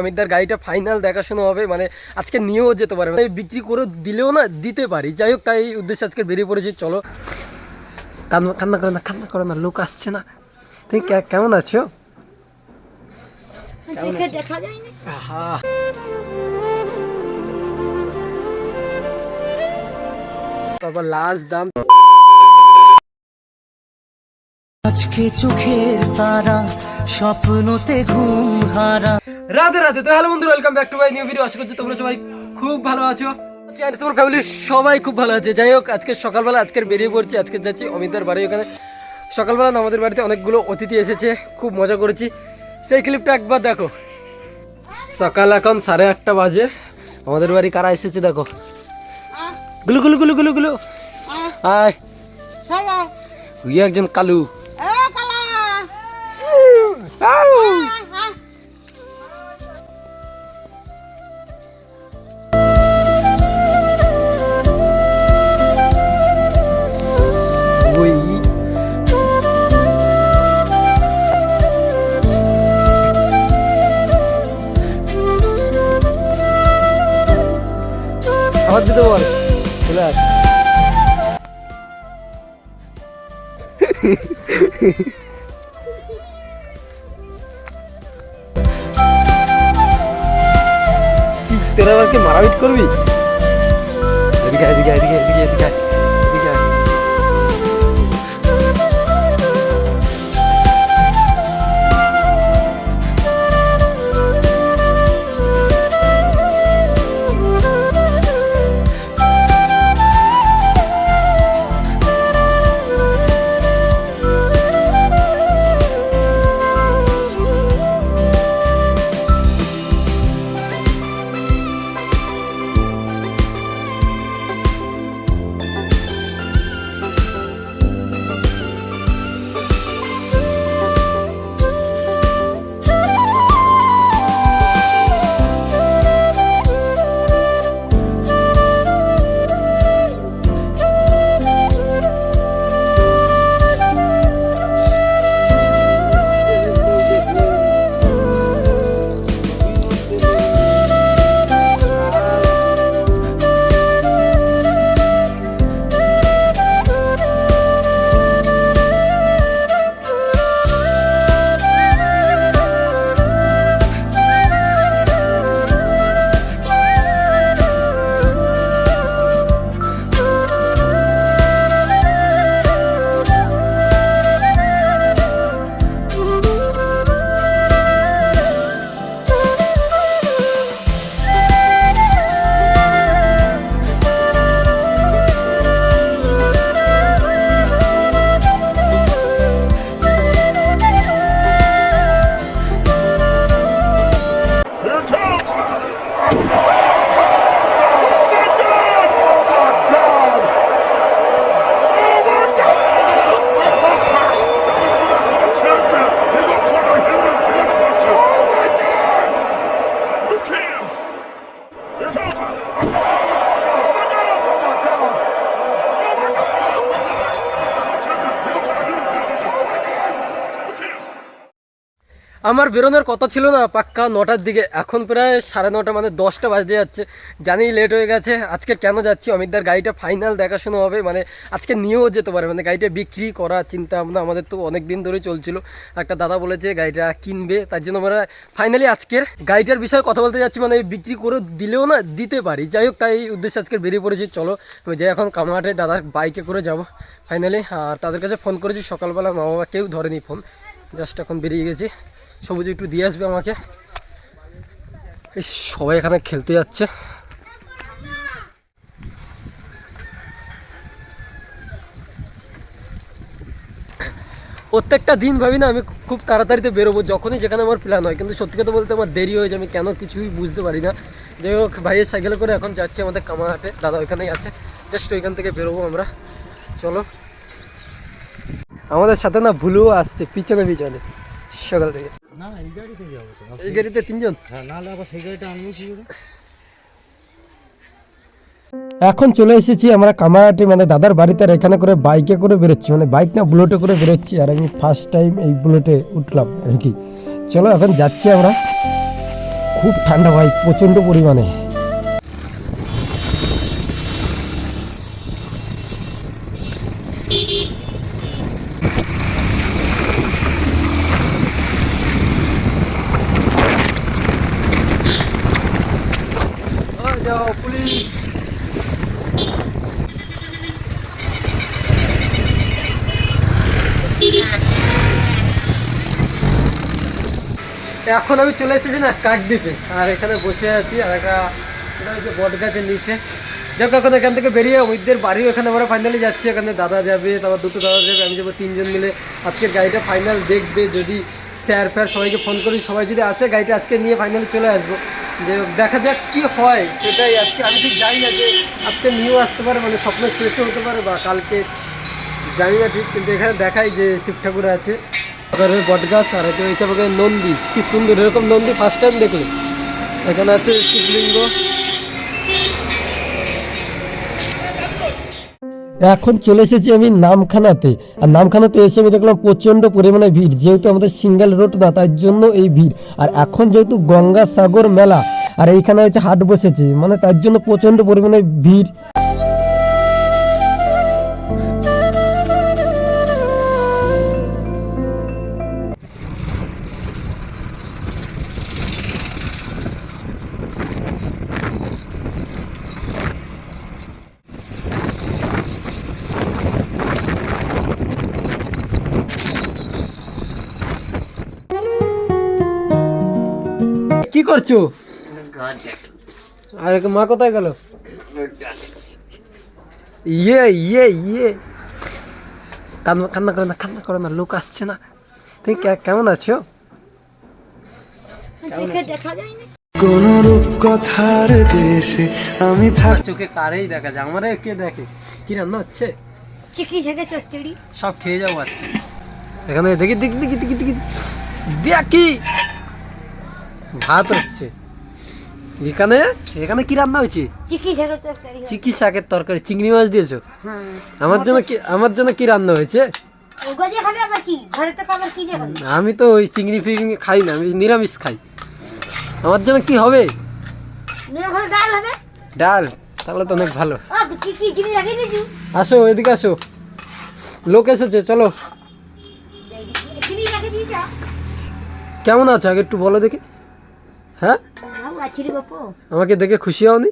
অমিতদার গাড়িটা ফাইনাল দেখাশোনা হবে মানে আজকে নিয়েও যেতে পারে। মানে বিক্রি করে দিলেও না দিতে পারি। যাই হোক তাই উদ্দেশ্যে আজকে বেরিয়ে পড়েছি চলো। কান্না কান্না করে না কান্না করে না লোক আসছে না। তুমি কেমন আছো? দেখা যায়নি আহা। তারপর লাস্ট দাম। আজকে চোখের তারা স্বপ্নতে ঘুম হারা। রাধে রাধে তো হ্যালো বন্ধু welcome back to my new video আশা করছি তোমরা সবাই খুব ভালো আছো। আর তোমার ফ্যামিলির সবাই খুব ভালো আছে। যাই হোক আজকে সকালবেলা আজকের বেরিয়ে পড়ছি আজকে যাচ্ছি অমিতার বাড়ি ওখানে। সকালবেলা আমাদের বাড়িতে অনেকগুলো অতিথি এসেছে খুব মজা করেছি। সেই ক্লিপটা একবার দেখো। সকাল এখন সাড়ে আটটা বাজে। আমাদের বাড়ি কারা এসেছে দেখো। গুলু গুলু গুলু গুলু গুলু। আয়। ওই একজন কালু। আমার দিতে বল চলে আস মারাপিট করবি? এদিকে এদিকে এদিকে এদিকে এদিকে আমার বেরোনোর কথা ছিল না, পাক্কা নটার দিকে। এখন প্রায় সাড়ে নটা মানে দশটা বাজতে যাচ্ছে। জানি লেট হয়ে গেছে। আজকে কেন যাচ্ছি? অমিতদার গাড়িটা ফাইনাল দেখাশোনা হবে। মানে আজকে নিয়েও যেতে পারে মানে গাড়িটা বিক্রি করা চিন্তা ভাবনা আমাদের তো অনেক দিন ধরে চলছিল। একটা দাদা বলেছে, গাড়িটা কিনবে। তার জন্য আমরা ফাইনালি আজকের গাড়িটার বিষয়ে কথা বলতে যাচ্ছি। মানে বিক্রি করে দিলেও না, দিতে পারি। যাই হোক, তাই উদ্দেশ্যে আজকে বেরিয়ে পড়েছি। চলো যে এখন কামাহাটে দাদার বাইকে করে যাব। ফাইনালি আর তাদের কাছে ফোন করেছি। সকালবেলা মা বাবা কেউ ধরেনি ফোন জাস্ট এখন বেরিয়ে গেছি। সবুজ একটু দিয়ে আসবে আমাকে। এই সবাই এখানে খেলতে যাচ্ছে। প্রত্যেকটা দিন ভাবি না, আমি খুব তাড়াতাড়িতে বেরোবো, যখনই যেখানে আমার প্ল্যান হয়। কিন্তু সত্যি কথা বলতে আমার দেরি হয়ে যায়, আমি কেন কিছুই বুঝতে পারি না। যাই হোক, ভাইয়ের সাইকেলে করে এখন যাচ্ছি আমাদের কামারহাটে। দাদা ওইখানেই আছে। জাস্ট ওইখান থেকে বেরোবো আমরা। চলো। আমাদের সাথে না ভুলুও আসছে, পিছনে পিছনে। সকাল থেকে। না এই গাড়িতে যাব তো। এই গাড়িতে তিনজন? হ্যাঁ নাহলে আবার সেই গাড়িটা আনব কি করে এখন চলে এসেছি আমরা কামারাটি মানে দাদার বাড়িতে আর এখানে করে বাইকে করে বেরোচ্ছি। মানে বাইক না বুলেটে করে বেরোচ্ছি আর আমি ফার্স্ট টাইম এই বুলেটে উঠলাম আর কি। চলো এখন যাচ্ছি আমরা। খুব ঠান্ডা ভাই প্রচণ্ড পরিমাণে। এখন আমি চলে এসেছি না কাকদ্বীপে। আর এখানে বসে আছি, আর একটা হচ্ছে বট গাছের নিচে। যাক, এখন এখান থেকে বেরিয়ে ওইদের বাড়িও এখানে আমরা ফাইনালি যাচ্ছি। এখানে দাদা যাবে, তারপর দুটো দাদা যাবে, আমি যাব তিনজন মিলে। আজকের গাড়িটা ফাইনাল দেখবে। যদি স্যার, ফ্যার সবাইকে ফোন করি, সবাই যদি আসে, গাড়িটা আজকে নিয়ে ফাইনালি চলে আসব। যে দেখা যাক কি হয়। সেটাই আজকে। আমি ঠিক জানি না যে আজকে নিয়েও আসতে পারে মানে স্বপ্ন শেষও হতে পারে, বা কালকে, জানি না ঠিক। কিন্তু এখানে দেখাই যে শিব ঠাকুর আছে। এবারে বট গাছ আর এটা হচ্ছে আমাদের নন্দী। কি সুন্দর, এরকম নন্দী ফার্স্ট টাইম দেখলে। এখানে আছে শিবলিঙ্গ। এখন চলে এসেছি আমি নামখানাতে। আর নামখানাতে এসে আমি দেখলাম প্রচণ্ড পরিমাণে ভিড়, যেহেতু আমাদের সিঙ্গেল রোড না, তার জন্য এই ভিড়। আর এখন যেহেতু গঙ্গা সাগর মেলা, আর এইখানে হচ্ছে হাট বসেছে মানে তার জন্য প্রচণ্ড পরিমাণে ভিড়। কি করছ? আর মা কোথায় গেল? ইয়ে ইয়ে ইয়ে। কান্না কান্না করে না কান্না করে না লোক আসছে না। তুমি কেমন আছো? কোন রূপকথার দেশে আমি থাকি চোখে কারেই দেখা যায় আমারে কে দেখে? কি রান্না হচ্ছে? চিকি থেকে চচ্চড়ি। সব খেয়ে যাব আজকে। এখানে দেখি দেখি দেখি দেখি দেখি দেখি। ভাত হচ্ছে। এখানে এখানে কি রান্না হয়েছে? চিকি শাকের তরকারি চিংড়ি মাছ দিয়েছ? হ্যাঁ। আমার জন্য কি আমার জন্য কি রান্না হয়েছে? আমি তো ওই চিংড়ি ফিংড়ি খাই না আমি নিরামিষ খাই। আমার জন্য কি হবে? ডাল তাহলে তো অনেক ভালো। আসো এদিকে আসো। লোক এসেছে চলো। কেমন আছো? আগে একটু বলো দেখি। হ্যাঁ? বাপু। আমাকে দেখে খুশি হওনি?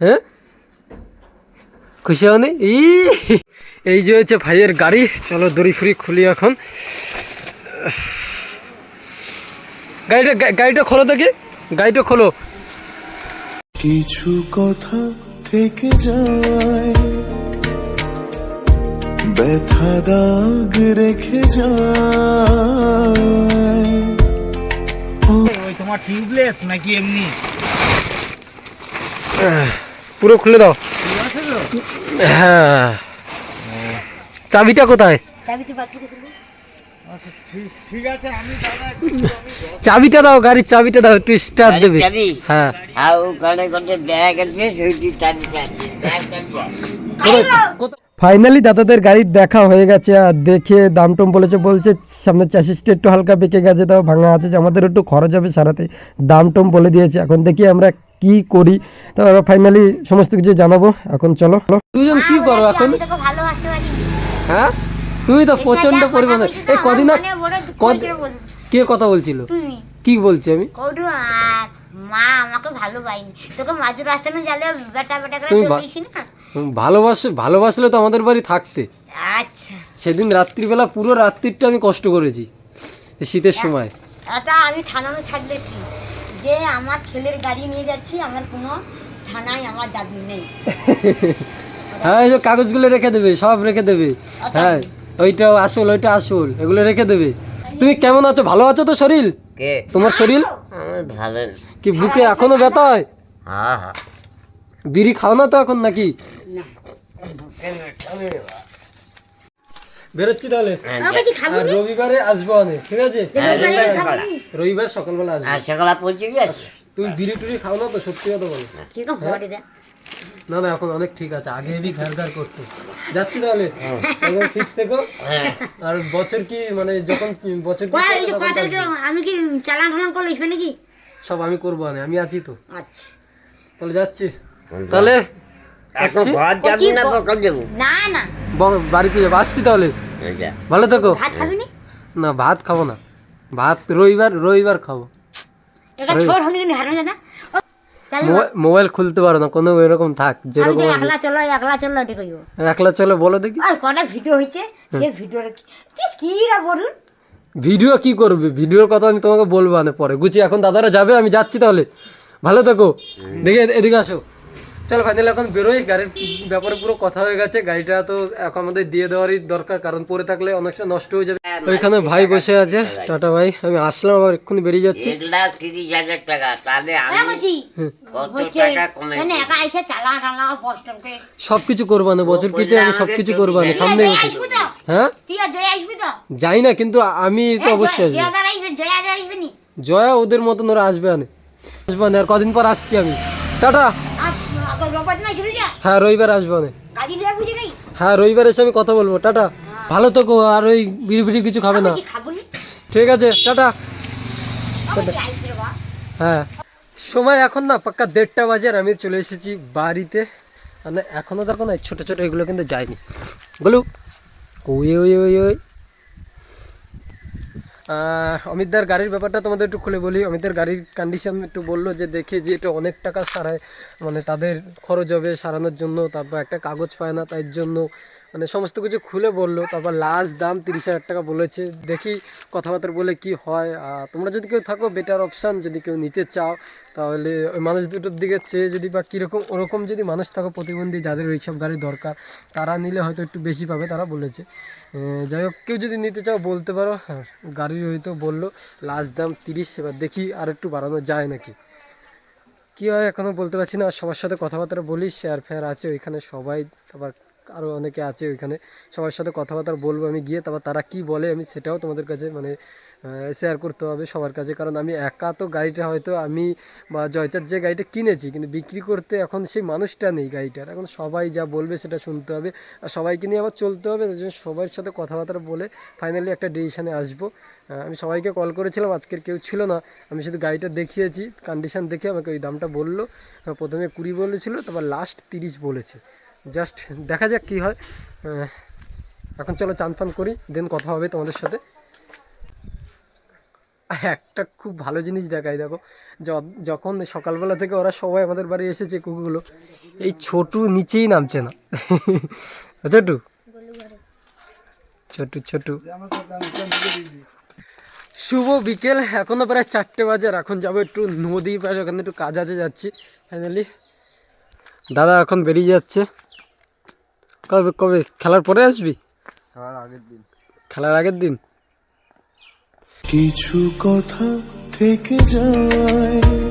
হ্যাঁ? খুশি হওনি? ই! এই যে হচ্ছে ভাইয়ের গাড়ি। চলো দড়ি ফুরি খুলি এখন। গাড়িটা গাড়িটা খোলো দেখি। গাড়িটা খোলো। কিছু কথা থেকে যায় ব্যথা দাগ রেখে যায়। তোমার টিউবলেস নাকি এমনি? পুরো খুলে দাও। হ্যাঁ। চাবিটা কোথায়। আচ্ছা ঠিক ঠিক আছে আমি দাদা একটু চাবিটা দাও গাড়ির চাবিটা দাও একটু স্টার্ট গাড়ির দেবে। হ্যাঁ। ଆଉ ফাইনালি দাদাদের গাড়ির দেখা হয়ে গেছে আর দেখে দাম টম বলেছে বলছে সামনে চ্যাসিসটা একটু হালকা বেঁকে গেছে তাও ভাঙা আছে আমাদের একটু খরচ হবে সারাতে। দাম টম বলে দিয়েছে এখন দেখি আমরা কি করি। তো ফাইনালি সমস্ত কিছু জানাব এখন চলো। দুজন কি করো এখন? হ্যাঁ? তুই তো প্রচণ্ড পরিমাণে এই কদিন কে কথা বলছিল? কি বলছি আমি? মা আমাকে ভালো পাইনি তোকে মাঝুর আসতে না জালে বেটা বেটা করে না? ভালোবাস ভালোবাসলে তো আমাদের বাড়ি থাকতে। আচ্ছা। সেদিন রাত্রিবেলা পুরো রাত্রিটা আমি কষ্ট করেছি শীতের সময়। এটা আমি থানানো ছাড়লেছি যে আমার ছেলের গাড়ি নিয়ে যাচ্ছি আমার কোনো থানায় আমার দাবি নেই। হ্যাঁ এই কাগজগুলো রেখে দেবে সব রেখে দেবে। হ্যাঁ ওইটা আসল ওইটা আসল এগুলো রেখে দেবে। তুমি কেমন আছো? ভালো আছো তো শরীর? তোমার শরীর? কি বুকে এখনও ব্যথা হয়? হ্যাঁ হ্যাঁ। বিড়ি খাও না তো এখন নাকি? বেরোচ্ছি তাহলে। আর রবিবারে আসব অনেক ঠিক আছে? হ্যাঁ, রবিবারে খাব। রবিবার সকালবেলা আসব। পৌঁছে তুমি বিড়ি টুড়ি খাও না তো সত্যি কথা বলো। না না এখন অনেক ঠিক আছে আগে হেভি ঘর ঘর করতো। যাচ্ছি তাহলে? এখন ফিক্স থেকো। হ্যাঁ। আর বছর কি মানে যখন বছর। আমি কি চালান ফালান করলে নাকি? সব আমি করব আমি আছি তো। আচ্ছা। তাহলে যাচ্ছি। তাহলে আসছি? না না না। বাড়িতে যাব। আসছি তাহলে। ভালো থেকো। ভাত খাবি নি? না ভাত খাব না। ভাত রবিবার রবিবার খাব। মোবাইল- খুলতে পারো না কোনো এরকম থাক যেরকম একলা চলো একলা চলো দেখো একলা চলে বলো দেখি। আর কটা ভিডিও হয়েছে সে ভিডিও কি? রা বলুন ভিডিও কি করবে? ভিডিওর কথা আমি তোমাকে বলব না পরে। গুছি এখন দাদারা যাবে আমি যাচ্ছি তাহলে। ভালো থেকো। দেখে এদিকে আসো। চলো ফাইনাল এখন বেরোই। গাড়ির ব্যাপারে পুরো কথা হয়ে গেছে। গাড়িটা তো এখন আমাদের দিয়ে দেওয়ারই দরকার কারণ পরে থাকলে অনেকটা নষ্ট হয়ে যাবে। ওইখানে ভাই বসে আছে। টাটা ভাই আমি আসলাম আবার এক্ষুনি বেরিয়ে যাচ্ছি। এক লাখ তিরিশ হাজার টাকা তাহলে হ্যাঁ সবকিছু করব না বছর কিছু আমি সবকিছু করব না সামনে হ্যাঁ? যাই না কিন্তু আমি তো অবশ্যই জয়া ওদের মতন ওরা আসবে না। আসবে না আর কদিন পর আসছি আমি। টাটা! হ্যাঁ রবিবার আসব নেই? হ্যাঁ রবিবার এসে আমি কথা বলব। টাটা। ভালো তো আর ওই বিড়ি বিড়ি কিছু খাবে না। ঠিক আছে টাটা। আমি হ্যাঁ। সময় এখন না পাক্কা দেড়টা বাজে আর আমি চলে এসেছি বাড়িতে। মানে এখনও দেখো না ছোটো ছোটো এগুলো কিন্তু যায়নি। বলু ওই ওই ওই ওই। অমিতদার গাড়ির ব্যাপারটা তোমাদের একটু খুলে বলি। অমিতদার গাড়ির কন্ডিশন একটু বলল যে, দেখে যে এটা অনেক টাকা সারায় মানে তাদের খরচ হবে সারানোর জন্য, তারপর একটা কাগজ পায় না, তাই জন্য মানে সমস্ত কিছু খুলে বলল, তারপর লাস্ট দাম তিরিশ হাজার টাকা বলেছে। দেখি কথাবার্তা বলে কি হয়। তোমরা যদি কেউ থাকো বেটার অপশান যদি কেউ নিতে চাও, তাহলে ওই মানুষ দুটোর দিকে চেয়ে যদি বা কীরকম, ওরকম যদি মানুষ থাকো, প্রতিবন্ধী যাদের ওই সব গাড়ি দরকার, তারা নিলে হয়তো একটু বেশি পাবে, তারা বলেছে। যাই হোক, কেউ যদি নিতে চাও, বলতে পারো। হ্যাঁ গাড়ির হয়তো বলল লাস্ট দাম তিরিশ, এবার দেখি আর একটু বাড়ানো যায় নাকি। কী হয় এখনও বলতে পারছি না, সবার সাথে কথাবার্তা বলি শেয়ার ফেয়ার আছে ওইখানে সবাই, তারপর আরও অনেকে আছে ওইখানে, সবার সাথে কথাবার্তা বলব, আমি গিয়ে তারপর তারা কি বলে আমি সেটাও তোমাদের কাছে মানে শেয়ার করতে হবে সবার কাছে। কারণ আমি একা তো গাড়িটা হয়তো আমি বা জয়চার যে গাড়িটা কিনেছি, কিন্তু বিক্রি করতে এখন সেই মানুষটা নেই গাড়িটার। এখন সবাই যা বলবে সেটা শুনতে হবে আর সবাইকে নিয়ে আবার চলতে হবে তাই জন্য সবার সাথে কথাবার্তা বলে ফাইনালি একটা ডিসিশানে আসব। আমি সবাইকে কল করেছিলাম, আজকের কেউ ছিল না, আমি শুধু গাড়িটা দেখিয়েছি কন্ডিশন দেখে আমাকে ওই দামটা বলল। প্রথমে কুড়ি বলেছিল, তারপর লাস্ট তিরিশ বলেছে। জাস্ট দেখা যাক কী হয়। এখন চলো চান ফান করি দেন কথা হবে তোমাদের সাথে। একটা খুব ভালো জিনিস দেখাই, দেখো। যখন সকালবেলা থেকে ওরা সবাই আমাদের বাড়ি এসেছে কুকুরগুলো, এই ছোটু নিচেই নামছে না। ছোটু। ছোটু ছোটু। শুভ বিকেল, এখনও প্রায় চারটে বাজার এখন যাব একটু নদী পাশে ওখানে একটু কাজ আছে, যাচ্ছি ফাইনালি দাদা এখন বেরিয়ে যাচ্ছে। কবে কবে খেলার পরে আসবি? খেলার আগের দিন। কিছু কথা থেকে যায়।